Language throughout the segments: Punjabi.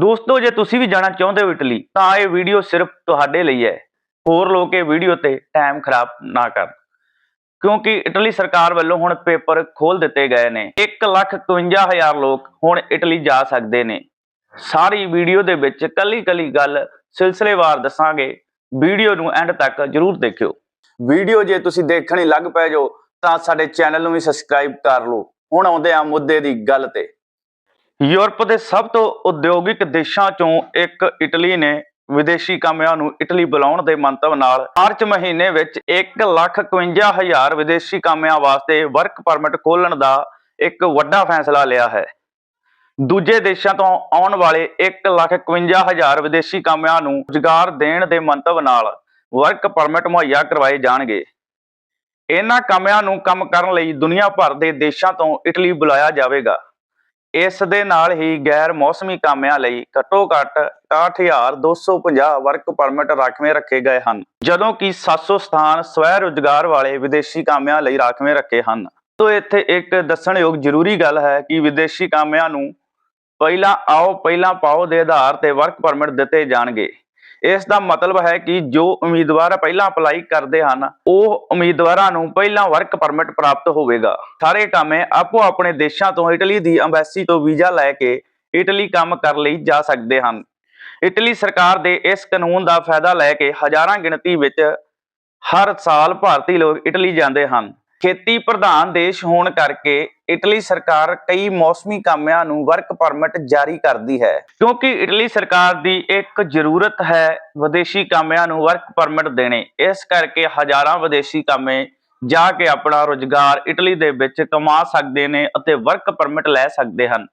ਦੋਸਤੋ, ਜੇ ਤੁਸੀਂ ਵੀ ਜਾਣਾ ਚਾਹੁੰਦੇ ਹੋ ਇਟਲੀ, ਤਾਂ ਇਹ ਵੀਡੀਓ ਸਿਰਫ ਤੁਹਾਡੇ ਲਈ ਹੈ। ਹੋਰ ਲੋਕ ਇਹ ਵੀਡੀਓ ਤੇ ਟਾਈਮ ਖਰਾਬ ਨਾ ਕਰਨ। ਕਿਉਂਕਿ ਇਟਲੀ ਸਰਕਾਰ ਵੱਲੋਂ ਹੁਣ ਪੇਪਰ ਖੋਲ ਦਿੱਤੇ ਗਏ ਨੇ। 151000 ਲੋਕ ਹੁਣ ਇਟਲੀ ਜਾ ਸਕਦੇ ਨੇ। ਸਾਰੀ ਵੀਡੀਓ ਦੇ ਵਿੱਚ ਕੱਲੀ ਕੱਲੀ ਗੱਲ ਸਿਲਸਿਲੇਵਾਰ ਦੱਸਾਂਗੇ। ਵੀਡੀਓ ਨੂੰ ਐਂਡ ਤੱਕ ਜਰੂਰ ਦੇਖਿਓ। ਵੀਡੀਓ ਜੇ ਤੁਸੀਂ ਦੇਖਣ ਲੱਗ ਪਏ ਜੋ ਤਾਂ ਸਾਡੇ ਚੈਨਲ ਨੂੰ ਵੀ ਸਬਸਕ੍ਰਾਈਬ ਕਰ ਲਓ। ਹੁਣ ਆਉਂਦੇ ਆ ਮੁੱਦੇ ਦੀ ਗੱਲ ਤੇ। ਯੂਰਪ ਦੇ ਸਭ ਤੋਂ ਉਦਯੋਗਿਕ ਦੇਸ਼ਾਂ ਚੋਂ ਇੱਕ ਇਟਲੀ ਨੇ ਵਿਦੇਸ਼ੀ ਕਾਮਿਆਂ ਨੂੰ ਇਟਲੀ ਬੁਲਾਉਣ ਦੇ ਮੰਤਵ ਨਾਲ ਮਾਰਚ ਮਹੀਨੇ ਵਿੱਚ 151000 ਵਿਦੇਸ਼ੀ ਕਾਮਿਆਂ ਵਾਸਤੇ ਵਰਕ ਪਰਮਿਟ ਖੋਲਣ ਦਾ ਇੱਕ ਵੱਡਾ ਫੈਸਲਾ ਲਿਆ ਹੈ। ਦੂਜੇ ਦੇਸ਼ਾਂ ਤੋਂ ਆਉਣ ਵਾਲੇ 151000 ਵਿਦੇਸ਼ੀ ਕਾਮਿਆਂ ਨੂੰ ਰੁਜ਼ਗਾਰ ਦੇਣ ਦੇ ਮੰਤਵ ਨਾਲ ਵਰਕ ਪਰਮਿਟ ਮੁਹੱਈਆ ਕਰਵਾਏ ਜਾਣਗੇ। ਇਹਨਾਂ ਕਾਮਿਆਂ ਨੂੰ ਕੰਮ ਕਰਨ ਲਈ ਦੁਨੀਆ ਭਰ ਦੇ ਦੇਸ਼ਾਂ ਤੋਂ ਇਟਲੀ ਬੁਲਾਇਆ ਜਾਵੇਗਾ। ਇਸ ਦੇ ਨਾਲ ਹੀ ਗੈਰ ਮੌਸਮੀ ਕਾਮਿਆਂ ਲਈ ਘੱਟੋ ਘੱਟ 68250 ਵਰਕ ਪਰਮਿਟ ਰਾਖਵੇਂ ਰੱਖੇ ਗਏ ਹਨ, ਜਦੋਂ ਕਿ 700 ਸਥਾਨ ਸਵੈ ਰੁਜ਼ਗਾਰ ਵਾਲੇ ਵਿਦੇਸ਼ੀ ਕਾਮਿਆਂ ਲਈ ਰਾਖਵੇਂ ਰੱਖੇ ਹਨ। ਤੋਂ ਇੱਥੇ ਇੱਕ ਦੱਸਣਯੋਗ ਜ਼ਰੂਰੀ ਗੱਲ ਹੈ ਕਿ ਵਿਦੇਸ਼ੀ ਕਾਮਿਆਂ ਨੂੰ ਪਹਿਲਾਂ ਆਓ, ਪਹਿਲਾਂ ਪਾਓ ਦੇ ਆਧਾਰ ਤੇ ਵਰਕ ਪਰਮਿਟ ਦਿੱਤੇ ਜਾਣਗੇ। ਇਸ ਦਾ ਮਤਲਬ ਹੈ ਕਿ ਜੋ ਉਮੀਦਵਾਰ ਪਹਿਲਾਂ ਅਪਲਾਈ ਕਰਦੇ ਹਨ, ਉਹ ਉਮੀਦਵਾਰਾਂ ਨੂੰ ਪਹਿਲਾਂ ਵਰਕ ਪਰਮਿਟ ਪ੍ਰਾਪਤ ਹੋਵੇਗਾ। ਸਾਰੇ ਕਾਮੇ ਆਪੋ ਆਪਣੇ ਦੇਸ਼ਾਂ ਤੋਂ, ਇਟਲੀ ਦੀ ਅੰਬੈਸੀ ਤੋਂ ਵੀਜ਼ਾ ਲੈ ਕੇ ਇਟਲੀ ਕੰਮ ਕਰਨ ਲਈ ਜਾ ਸਕਦੇ ਹਨ। ਇਟਲੀ ਸਰਕਾਰ ਦੇ ਇਸ ਕਾਨੂੰਨ ਦਾ ਫਾਇਦਾ ਲੈ ਕੇ ਹਜ਼ਾਰਾਂ ਗਿਣਤੀ ਵਿੱਚ ਹਰ ਸਾਲ ਭਾਰਤੀ ਲੋਕ ਇਟਲੀ ਜਾਂਦੇ ਹਨ। ਖੇਤੀ ਪ੍ਰਧਾਨ ਦੇਸ਼ ਹੋਣ ਕਰਕੇ ਇਟਲੀ ਸਰਕਾਰ ਕਈ ਮੌਸਮੀ ਕਾਮਿਆਂ ਨੂੰ ਵਰਕ ਪਰਮਿਟ ਜਾਰੀ ਕਰਦੀ ਹੈ। ਕਿਉਂਕਿ ਇਟਲੀ ਸਰਕਾਰ ਦੀ ਇੱਕ ਜ਼ਰੂਰਤ ਹੈ ਵਿਦੇਸ਼ੀ ਕਾਮਿਆਂ ਨੂੰ ਵਰਕ ਪਰਮਿਟ ਦੇਣੇ। ਇਸ ਕਰਕੇ ਹਜ਼ਾਰਾਂ ਵਿਦੇਸ਼ੀ ਕਾਮੇ ਜਾ ਕੇ ਆਪਣਾ ਰੁਜ਼ਗਾਰ ਇਟਲੀ ਦੇ ਵਿੱਚ ਕਮਾ ਸਕਦੇ ਨੇ ਅਤੇ ਵਰਕ ਪਰਮਿਟ ਲੈ ਸਕਦੇ ਹਨ।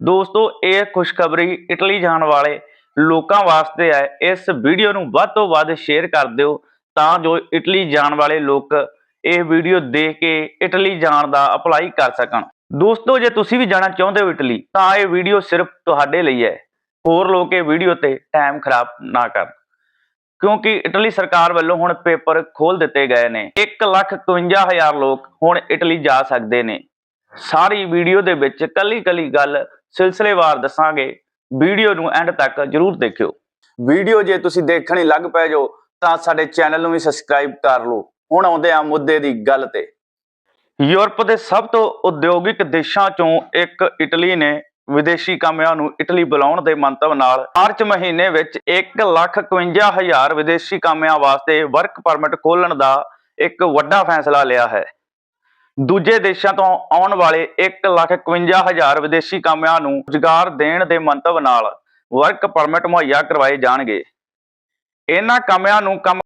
ਦੋਸਤੋ, ਇਹ ਖੁਸ਼ਖਬਰੀ ਇਟਲੀ ਜਾਣ ਵਾਲੇ ਲੋਕਾਂ ਵਾਸਤੇ ਹੈ। ਇਸ ਵੀਡੀਓ ਨੂੰ ਵੱਧ ਤੋਂ ਵੱਧ ਸ਼ੇਅਰ ਕਰ ਦਿਓ ਤਾਂ ਜੋ ਇਟਲੀ ਜਾਣ ਵਾਲੇ ਲੋਕ ਇਹ ਵੀਡੀਓ ਦੇਖ ਕੇ ਇਟਲੀ ਜਾਣ ਦਾ ਅਪਲਾਈ ਕਰ ਸਕਣ। ਦੋਸਤੋ, ਜੇ ਤੁਸੀਂ ਵੀ ਜਾਣਾ ਚਾਹੁੰਦੇ ਹੋ ਇਟਲੀ ਤਾਂ ਇਹ ਵੀਡੀਓ ਸਿਰਫ ਤੁਹਾਡੇ ਲਈ ਹੈ। ਹੋਰ ਲੋਕ ਇਹ ਵੀਡੀਓ ਤੇ ਟਾਈਮ ਖਰਾਬ ਨਾ ਕਰਨ। ਕਿਉਂਕਿ ਇਟਲੀ ਸਰਕਾਰ ਵੱਲੋਂ ਹੁਣ ਪੇਪਰ ਖੋਲ ਦਿੱਤੇ ਗਏ ਨੇ। 151000 ਲੋਕ ਹੁਣ ਇਟਲੀ ਜਾ ਸਕਦੇ ਨੇ। ਸਾਰੀ ਵੀਡੀਓ ਦੇ ਵਿੱਚ ਕੱਲੀ ਕੱਲੀ ਗੱਲ ਸਿਲਸਿਲੇਵਾਰ ਦੱਸਾਂਗੇ। ਵੀਡੀਓ ਨੂੰ ਐਂਡ ਤੱਕ ਜਰੂਰ ਦੇਖਿਓ। ਵੀਡੀਓ ਜੇ ਤੁਸੀਂ ਦੇਖਣ ਲੱਗ ਪਏ ਜੋ ਤਾਂ ਸਾਡੇ ਚੈਨਲ ਨੂੰ ਵੀ ਸਬਸਕ੍ਰਾਈਬ ਕਰ ਲਓ। ਹੁਣ ਆਉਂਦੇ ਆ ਮੁੱਦੇ ਦੀ ਗੱਲ ਤੇ। ਯੂਰਪ ਦੇ ਸਭ ਤੋਂ ਉਦਯੋਗਿਕ ਦੇਸ਼ਾਂ ਚੋਂ ਇੱਕ ਇਟਲੀ ਨੇ ਵਿਦੇਸ਼ੀ ਕਾਮਿਆਂ ਨੂੰ ਇਟਲੀ ਬੁਲਾਉਣ ਦੇ ਮੰਤਵ ਨਾਲ ਮਾਰਚ ਮਹੀਨੇ ਵਿੱਚ 151000 ਵਿਦੇਸ਼ੀ ਕਾਮਿਆਂ ਵਾਸਤੇ ਵਰਕ ਪਰਮਿਟ ਖੋਲਣ ਦਾ ਇੱਕ ਵੱਡਾ ਫੈਸਲਾ ਲਿਆ ਹੈ। ਦੂਜੇ ਦੇਸ਼ਾਂ ਤੋਂ ਆਉਣ ਵਾਲੇ 151000 ਵਿਦੇਸ਼ੀ ਕਾਮਿਆਂ ਨੂੰ ਰੁਜ਼ਗਾਰ ਦੇਣ ਦੇ ਮੰਤਵ ਨਾਲ ਵਰਕ ਪਰਮਿਟ ਮੁਹੱਈਆ ਕਰਵਾਏ ਜਾਣਗੇ। ਇਹਨਾਂ ਕਾਮਿਆਂ ਨੂੰ ਕੰਮ